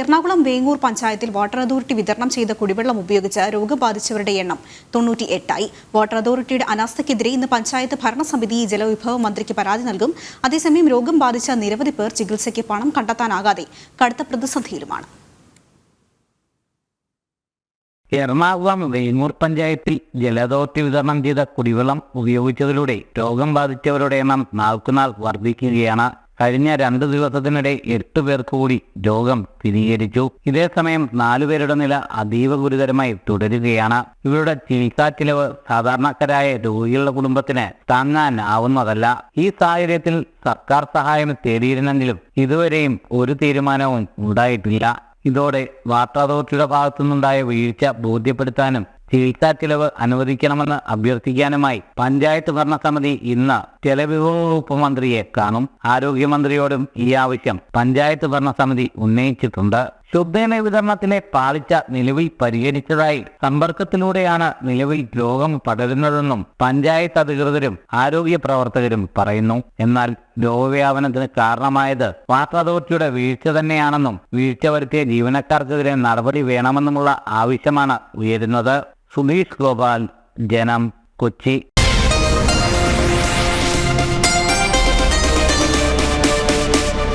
എറണാകുളം വേങ്ങൂർ പഞ്ചായത്തിൽ water authority വിതരണം ചെയ്ത കുടിവെള്ളം ഉപയോഗിച്ച് രോഗബാധിച്ചവരുടെ എണ്ണം തൊണ്ണൂറ്റി എട്ടായി വാട്ടർ അതോറിറ്റിയുടെ അനാസ്ഥയ്ക്കെതിരെ ഇന്ന് പഞ്ചായത്ത് ഭരണസമിതി ജലവിഭവ മന്ത്രിക്ക് പരാതി നൽകും. അതേസമയം രോഗം ബാധിച്ച നിരവധി പേർ ചികിത്സയ്ക്ക് പണം കണ്ടെത്താനാകാതെ കടുത്ത പ്രതിസന്ധിയിലുമാണ്. എറണാകുളം വേങ്ങൂർ പഞ്ചായത്തിൽ ജലതോർത്തി വിതരണം ചെയ്ത കുടിവെള്ളം ഉപയോഗിച്ചതിലൂടെ രോഗം ബാധിച്ചവരുടെ എണ്ണം നാൾക്കുനാൾ വർദ്ധിക്കുകയാണ്. കഴിഞ്ഞ രണ്ട് ദിവസത്തിനിടെ എട്ട് പേർക്ക് കൂടി രോഗം സ്ഥിരീകരിച്ചു. ഇതേസമയം നാലുപേരുടെ നില അതീവ ഗുരുതരമായി തുടരുകയാണ്. ഇവരുടെ ചികിത്സാ ചിലവ് സാധാരണക്കാരായ രോഗികളുടെ കുടുംബത്തിന് താങ്ങാനാവുന്നതല്ല. ഈ സാഹചര്യത്തിൽ സർക്കാർ സഹായം തേടിയിരുന്നെങ്കിലും ഇതുവരെയും ഒരു തീരുമാനവും ഉണ്ടായിട്ടില്ല. ഇതോടെ വാട്ടർ അതോറിറ്റിയുടെ ഭാഗത്തുനിന്നുണ്ടായ വീഴ്ച ബോധ്യപ്പെടുത്താനും ചികിത്സാ ചിലവ് അനുവദിക്കണമെന്ന് അഭ്യർത്ഥിക്കാനുമായി പഞ്ചായത്ത് ഭരണസമിതി ഇന്ന് ജലവിഭവ വകുപ്പ് മന്ത്രിയെ കാണും. ആരോഗ്യമന്ത്രിയോടും ഈ ആവശ്യം പഞ്ചായത്ത് ഭരണസമിതി ഉന്നയിച്ചിട്ടുണ്ട്. ശുദ്ധജല വിതരണത്തിലെ പാളിച്ച നിലവിൽ പരിഹരിച്ചതായി സമ്പർക്കത്തിലൂടെയാണ് നിലവിൽ രോഗം പടരുന്നതെന്നും പഞ്ചായത്ത് അധികൃതരും ആരോഗ്യ പ്രവർത്തകരും പറയുന്നു. എന്നാൽ രോഗവ്യാപനത്തിന് കാരണമായത് വാട്ടർ അതോറിറ്റിയുടെ വീഴ്ച തന്നെയാണെന്നും വീഴ്ച വരുത്തിയ ജീവനക്കാർക്കെതിരെ നടപടി വേണമെന്നുമുള്ള ആവശ്യമാണ് ഉയരുന്നത്. സുധീഷ് ഗോപാൽ ജനം കൊച്ചി